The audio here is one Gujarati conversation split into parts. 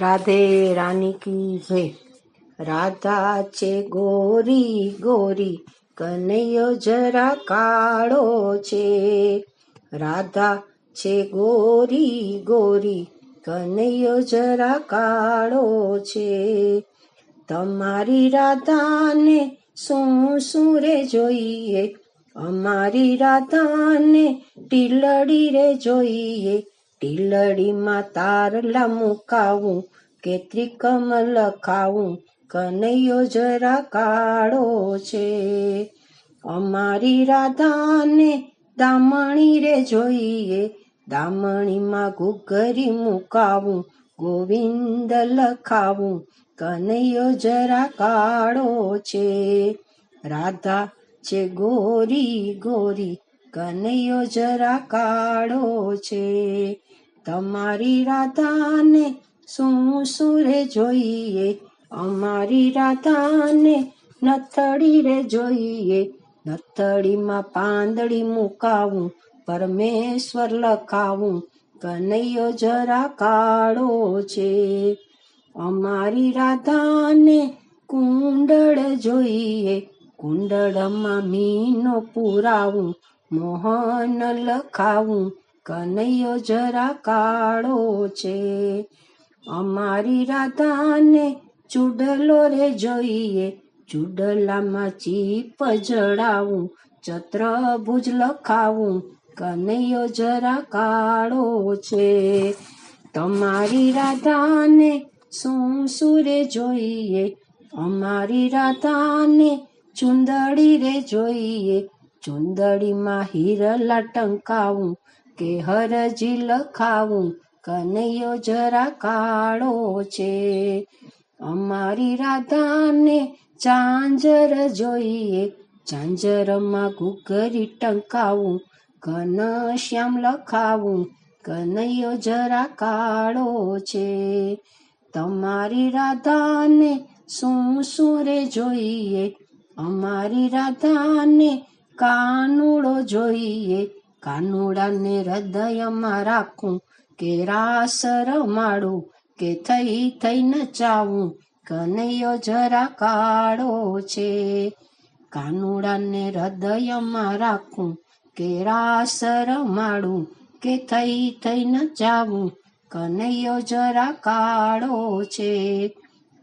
રાધે રાની કી જય રાધા છે ગોરી ગોરી, કનૈયો જરા કાળો છે. રાધા છે ગોરી ગોરી, કનૈયો જરા કાળો છે. તમારી રાધાને શું શું રે જોઈએ? અમારી રાધાને ટીલડી રે જોઈએ. ટીલડીમાં તારલા મુકાવું કે ત્રિકમલ ખાવું, કનૈયો જરા કાળો છે. અમારી રાધાને દામણી રે જોઈએ, દામણીમાં ઘૂઘરી મુકાવું, ગોવિંદ લખાવું, કનૈયો જરા કાળો છે. રાધા છે ગોરી ગોરી, કનૈયો જરા કાળો છે. તમારી રાધાને શું શું રે જોઈએ? અમારી રાધાને નથડી રે જોઈએ. નથડીમાં પાંદડી મુકાવું, પરમેશ્વર લખાવું, કનૈયો જરા કાળો છે. અમારી રાધાને કુંડળ જોઈએ, કુંડળમાં મીનો પુરાવું, મોહન લખાવું કનૈયો જરા કાળો છે. અમારી રાધાને ચૂડલો રે જોઈએ. ચૂડલામાં ચીપ જડાવું ચત્રભુજ લખાવું. કનૈયો જરા કાળો છે. તમારી રાધાને શું સુરે જોઈએ? અમારી રાધાને ચુંદડી રે જોઈએ. ચુંદડીમાં હીરલા ટંકાવું કે હરજી લખાવું કનૈયો જરા કાળો છે. અમારી રાધાને ચાંજર જોઈએ, ચાંજરમાં ઘૂઘરી ટંકાવું, ઘન શ્યામ લખાવું, કનૈયો જરા કાળો છે. તમારી રાધાને શું શું રે જોઈએ, અમારી રાધાને કાનુડો જોઈએ કાનુડાને હૃદયમાં રાખું કે રાસર માડું કે થઈ થઈ નચાવું, કનૈયો જરા કાળો છે. કાનુડાને હૃદયમાં રાખું કે રાસર માડું કે થઈ થઈ નચાવું, કનૈયો જરા કાળો છે.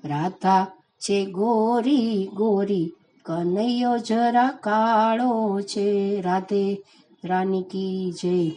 રાધા છે ગોરી ગોરી, કનૈયો જરા કાળો છે. રાધે રાની કી જય.